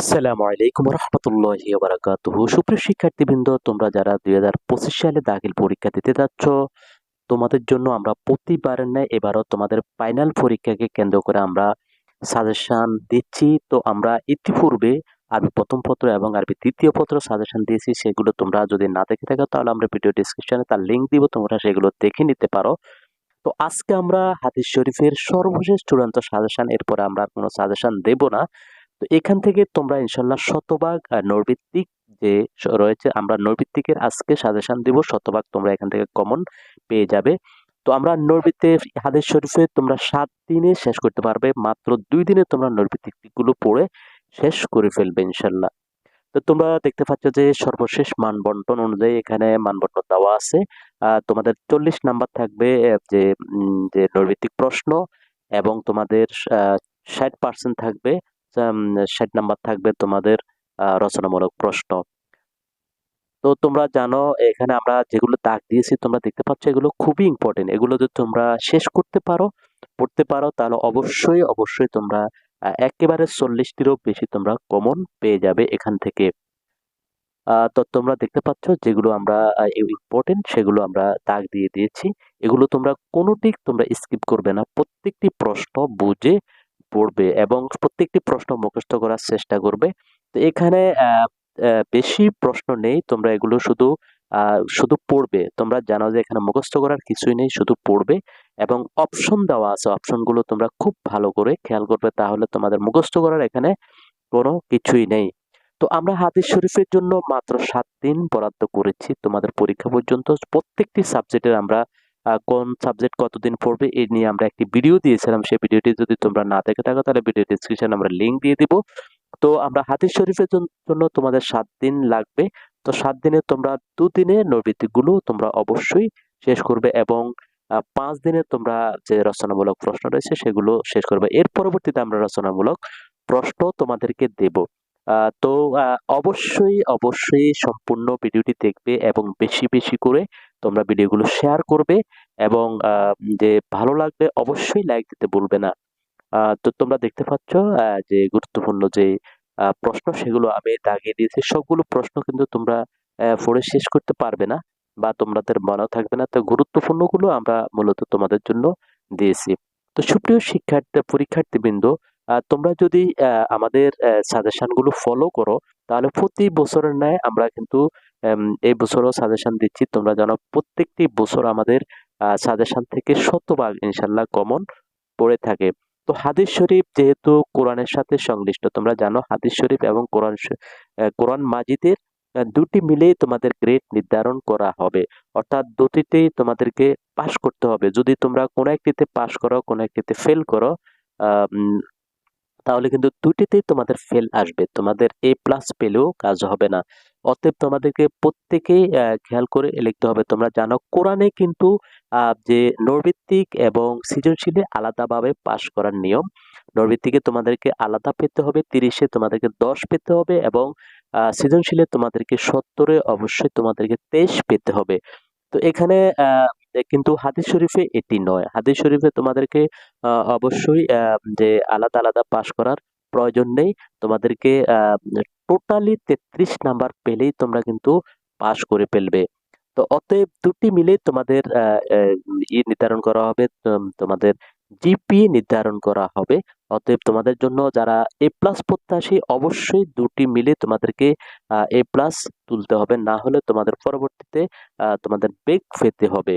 আসসালামু আলাইকুম রহমতুল্লাহি বারাকাতুহ। সুপ্রিয় শিক্ষার্থীবৃন্দ, তোমরা যারা দুই হাজার পঁচিশ সালে দাখিল পরীক্ষা দিতে যাচ্ছ, তোমাদের জন্য আমরা প্রতিবারের ন্যায় এবারও তোমাদের ফাইনাল পরীক্ষাকে কেন্দ্র করে আমরা সাজেশন দিচ্ছি। তো আমরা ইতিপূর্বে আরবি প্রথম পত্র এবং আরবি তৃতীয় পত্র সাজেশন দিয়েছি, সেগুলো তোমরা যদি না দেখে থাকো, তাহলে আমরা ভিডিও ডিসক্রিপশনে তার লিঙ্ক দিব, তোমরা সেগুলো দেখে নিতে পারো। তো আজকে আমরা হাদিস শরীফের সর্বশেষ চূড়ান্ত সাজেশন এরপরে আমরা কোনো সাজেশন দেব না। তো এখান থেকে তোমরা ইনশাল্লাহ শতভাগ নৈর্ভিত্তিক যে রয়েছে, আমরা নৈর্ভিত্তিকের আজকে সাজেশন দিব, শতভাগ তোমরা এখান থেকে কমন পেয়ে যাবে। তো আমরা নৈর্ভিত্তিক হাদিস শরীফে তোমরা সাত দিনে শেষ করতে পারবে, মাত্র দুই দিনে তোমরা নৈর্ভিত্তিক দিকগুলো পড়ে শেষ করে ফেলবে ইনশাল্লাহ। তো তোমরা দেখতে পাচ্ছ যে সর্বশেষ মান বন্টন অনুযায়ী এখানে মান বন্টন দেওয়া আছে। তোমাদের চল্লিশ নাম্বার থাকবে যে যে নৈর্ভিত্তিক প্রশ্ন এবং তোমাদের ষাট পার্সেন্ট থাকবে ষাট নাম্বার থাকবে তোমাদের রচনামূলক প্রশ্ন। তো তোমরা জানো, এখানে আমরা যেগুলো দাগ দিয়েছি, তোমরা দেখতে পাচ্ছ এগুলো খুবই ইম্পর্টেন্ট এগুলো যদি তোমরা শেষ করতে পারো, পড়তে পারো, তাহলে অবশ্যই অবশ্যই তোমরা একেবারে চল্লিশটিরও বেশি তোমরা কমন পেয়ে যাবে এখান থেকে। তো তোমরা দেখতে পাচ্ছ যেগুলো আমরা ইম্পর্টেন্ট সেগুলো আমরা দাগ দিয়ে দিয়েছি। এগুলো তোমরা কোনোটি তোমরা স্কিপ করবে না। প্রত্যেকটি প্রশ্ন বুঝে পড়বে এবং প্রত্যেকটি প্রশ্ন মুখস্থ করার চেষ্টা করবে। তো এখানে বেশি প্রশ্ন নেই, তোমরা এগুলো শুধু শুধু পড়বে। তোমরা জানো যে এখানে মুখস্থ করার কিছুই নেই, শুধু পড়বে এবং অপশন দেওয়া আছে। অপশনগুলো তোমরা খুব ভালো করে খেয়াল করবে, তাহলে তোমাদের মুখস্থ করার এখানে কোনো কিছুই নেই। তো আমরা হাদিস শরীফের জন্য মাত্র সাত দিন বরাদ্দ করেছি। তোমাদের পরীক্ষা পর্যন্ত প্রত্যেকটি সাবজেক্টের আমরা কোন সাবজেক্ট কতদিন পড়বে এই নিয়ে আমরা একটি ভিডিও দিয়েছিলাম। সেই ভিডিওটি যদি তোমরা না দেখে থাকো, তাহলে ভিডিও ডিসক্রিপশন আমরা লিঙ্ক দিয়ে দিব। তো আমরা হাদিস শরীফের জন্য তোমাদের সাত দিন লাগবে। তো সাত দিনে তোমরা দুদিনে নৈবিত্তিকগুলো তোমরা অবশ্যই শেষ করবে এবং পাঁচ দিনে তোমরা যে রচনামূলক প্রশ্ন রয়েছে সেগুলো শেষ করবে। এর পরবর্তীতে আমরা রচনামূলক প্রশ্ন তোমাদেরকে দেব। তো অবশ্যই অবশ্যই সম্পূর্ণ ভিডিওটি দেখবে এবং বেশি বেশি করে তোমরা ভিডিওগুলো শেয়ার করবে এবং যে ভালো লাগলে অবশ্যই লাইক দিতে ভুলবে না। তো তোমরা দেখতে পাচ্ছ যে গুরুত্বপূর্ণ যে প্রশ্ন সেগুলো আমি দাগিয়ে দিয়েছি। সবগুলো প্রশ্ন কিন্তু তোমরা পড়ে শেষ করতে পারবে না বা তোমাদের মনেও থাকবে না। তো গুরুত্বপূর্ণগুলো আমরা মূলত তোমাদের জন্য দিয়েছি। তো সুপ্রিয় শিক্ষার্থী, পরীক্ষার্থীবৃন্দ তোমরা যদি আমাদের সাজেশনগুলো ফলো করো, তাহলে প্রতি বছরের ন্যায় আমরা কিন্তু এই বছরও সাজেশন দিচ্ছি। তোমরা জানো, প্রত্যেকটি বছর আমাদের সাজেশন থেকে শতভাগ ইনশাল্লাহ কমন পড়ে থাকে। তো হাদিস শরীফ যেহেতু কোরআনের সাথে সংশ্লিষ্ট, তোমরা জানো হাদিস শরীফ এবং কোরআন কোরআন মাজিদের দুটি মিলেই তোমাদের গ্রেড নির্ধারণ করা হবে। অর্থাৎ দুটিতেই তোমাদেরকে পাশ করতে হবে। যদি তোমরা কোনো একটিতে পাশ করো, কোনো একটিতে ফেল করো তাহলে কিন্তু দুটিতেই তোমাদের ফেল আসবে। তোমাদের এ প্লাস পেলেও কাজ হবে না। অতএব তোমাদেরকে প্রত্যেকেই খেয়াল করে লিখতে হবে। তোমরা জানো, কোরআনে কিন্তু যে নৈর্ভিত্তিক এবং সৃজনশীলে আলাদাভাবে পাশ করার নিয়ম নৈর্ভিত্তিকে তোমাদেরকে আলাদা পেতে হবে, তিরিশে তোমাদেরকে দশ পেতে হবে এবং সৃজনশীলে তোমাদেরকে সত্তরে অবশ্যই তোমাদেরকে তেইশ পেতে হবে। তো এখানে কিন্তু হাদিস শরীফে এটি নয়। হাদিস শরীফে তোমাদেরকে অবশ্যই যে আলাদা আলাদা পাশ করার প্রয়োজন নেই। তোমাদেরকে টোটালি তেত্রিশ নাম্বার পেলেই তোমরা কিন্তু পাশ করে ফেলবে। তো অতএব দুটি মিলে তোমাদের ই নির্ধারণ করা হবে তোমাদের জিপি নির্ধারণ করা হবে। অতএব তোমাদের জন্য যারা এ প্লাস প্রত্যাশী, অবশ্যই দুটি মিলে তোমাদেরকে এ প্লাস তুলতে হবে। না হলে তোমাদের পরবর্তীতে তোমাদের বেগ পেতে হবে।